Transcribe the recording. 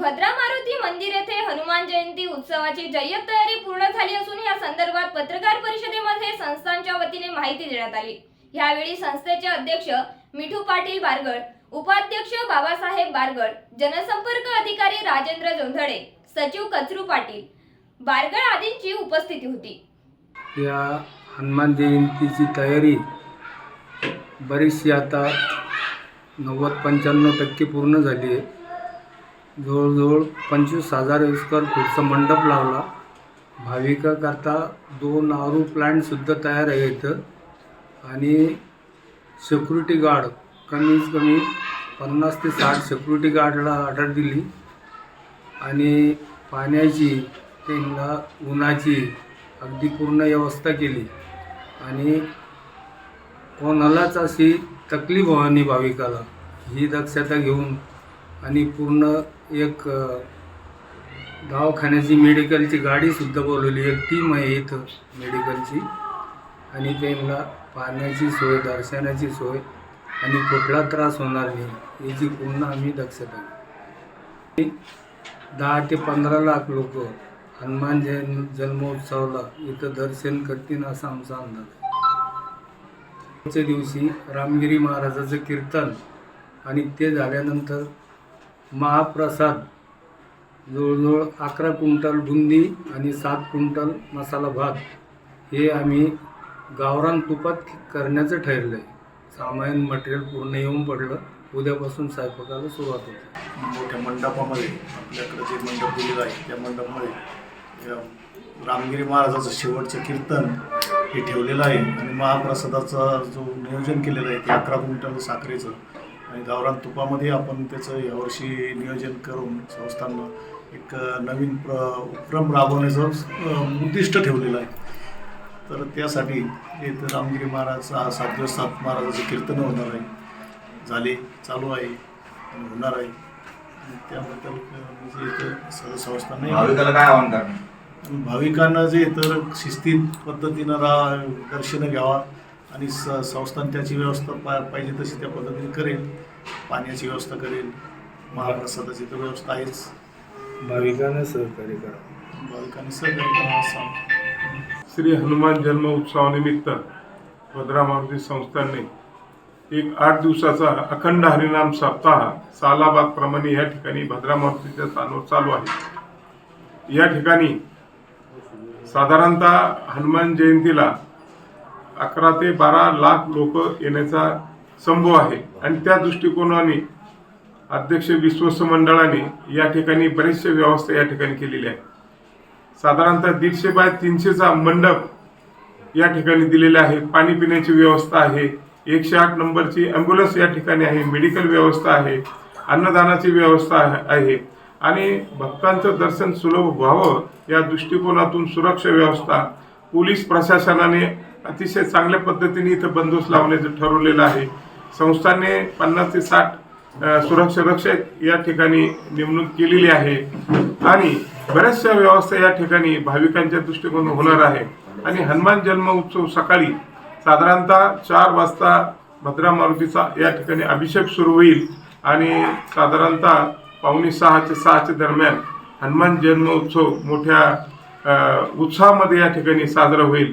भद्रा मारुती मंदिर येथे हनुमान जयंती उत्सवाची जय्यत तयारी पूर्ण झाली असून या संदर्भात पत्रकार परिषदेमध्ये संस्थांच्या वतीने माहिती देण्यात आली. यावेळी संस्थेचे अध्यक्ष मिठू पाटील बारगड उपाध्यक्ष बाबासाहेब बारगड जनसंपर्क अधिकारी राजेंद्र जोंधळे सचिव कचरू पाटील बारगड आदींची उपस्थिती होती. या हनुमान जयंतीची तयारी बरीचशी आता नव्वद पंच्याण्णव टक्के पूर्ण झाली आहे. जवळजवळ पंचवीस हजार स्क्वेअर फूटचा मंडप लावला. भाविकाकरता दोन आरू प्लांटसुद्धा तयार आहे इथं. आणि सिक्युरिटी गार्ड कमीत कमी पन्नास ते साठ सिक्युरिटी गार्डला ऑर्डर दिली. आणि पाण्याची त्यांना उन्हाची अगदी पूर्ण व्यवस्था केली. आणि कोणालाच अशी तकलीफ होणार भाविकाला. ही दक्षता घेऊन आणि पूर्ण एक दवाखान्याची मेडिकलची गाडीसुद्धा बोलवली. एक टीम आहे इथं मेडिकलची. आणि त्यांना पाण्याची सोय दर्शनाची सोय आणि कुठला त्रास होणार नाही याची पूर्ण आम्ही दक्षता दहा ते पंधरा लाख लोक हनुमान जयं जन्मोत्सवाला इथं दर्शन करतील असा आमचा अंदाज आहे. दिवशी रामगिरी महाराजाचं कीर्तन आणि ते झाल्यानंतर महाप्रसाद जवळजवळ अकरा क्विंटल बुंदी आणि सात क्विंटल मसाला भात हे आम्ही गावरान तुपात करण्याचं ठरलं आहे सामायन मटेरियल पूर्ण येऊन पडलं. उद्यापासून स्वयंपाकाला सुरुवात होते. मोठ्या मंडपामध्ये आपल्याकडे जे मंडप दिलेलं आहे त्या मंडपामध्ये रामगिरी महाराजाचं शेवटचं कीर्तन हे ठेवलेलं आहे. आणि महाप्रसादाचा जो नियोजन केलेलं आहे ते अकरा क्विंटल साखरेचं आणि गावरान तुपामध्ये आपण त्याचं यावर्षी नियोजन करून संस्थांना एक नवीन प्र उपक्रम राबवण्याचं उद्दिष्ट ठेवलेलं आहे. तर त्यासाठी इथं रामगिरी महाराज सा- सात दिवस सात महाराजाचं कीर्तन होणार आहे. झाले चालू आहे आणि होणार आहे. त्याबद्दल म्हणजे इथं सर्व संस्थांना भाविकाला काय आव्हान करणार? आणि भाविकांना जे तर शिस्तीत पद्धतीनं रा दर्शनं घ्यावा आणि स संस्थान त्याची व्यवस्था पा पाहिजे तशी त्या पद्धतीने करेल. पाण्याची व्यवस्था करेल. महाप्रसादाची तर व्यवस्था आहेच. भाविकांना सहकार्य करा. भाविकांनी सहकार्य करावं असं श्री हनुमान जन्म उत्सवानिमित्त भद्रा मारुती संस्थांनी एक आठ दिवसाचा अखंड हरिनाम सप्ताह सालाबाद प्रमाणे या ठिकाणी भद्रा मारुतीच्या स्थानावर चालू आहे. या ठिकाणी साधारणतः हनुमान जयंतीला अकरा ते बारा लाख लोक येण्याचा संभव आहे. आणि त्या दृष्टिकोनाने अध्यक्ष विश्वस्त मंडळाने या ठिकाणी बरेचशे व्यवस्था या ठिकाणी केलेली आहे. साधारणतः दीडशे बाय तीनशेचा मंडप या ठिकाणी दिलेला आहे. पाणी पिण्याची व्यवस्था आहे. एकशे आठ नंबरची ॲम्ब्युलन्स या ठिकाणी आहे. मेडिकल व्यवस्था आहे. अन्नदानाची व्यवस्था आहे- आणि भक्तांचं दर्शन सुलभ व्हावं या दृष्टिकोनातून सुरक्षा व्यवस्था पोलीस प्रशासनाने अतिशय चांगल्या पद्धतीने इथं बंदोबस्त लावण्याचं ठरवलेलं आहे. संस्थाने पन्नास ते साठ सुरक्षा रक्षक या ठिकाणी नेमणूक केलेली आहे. आणि बऱ्याचशा व्यवस्था या ठिकाणी भाविकांच्या दृष्टिकोनातून होणार आहे. आणि हनुमान जन्म उत्सव सकाळी साधारणतः चार वाजता भद्रा मारुतीचा या ठिकाणी अभिषेक सुरू होईल. आणि साधारणतः पावणे सहाचे सहाच्या दरम्यान हनुमान जन्म उत्सव मोठ्या उत्साहामध्ये या ठिकाणी साजरा होईल.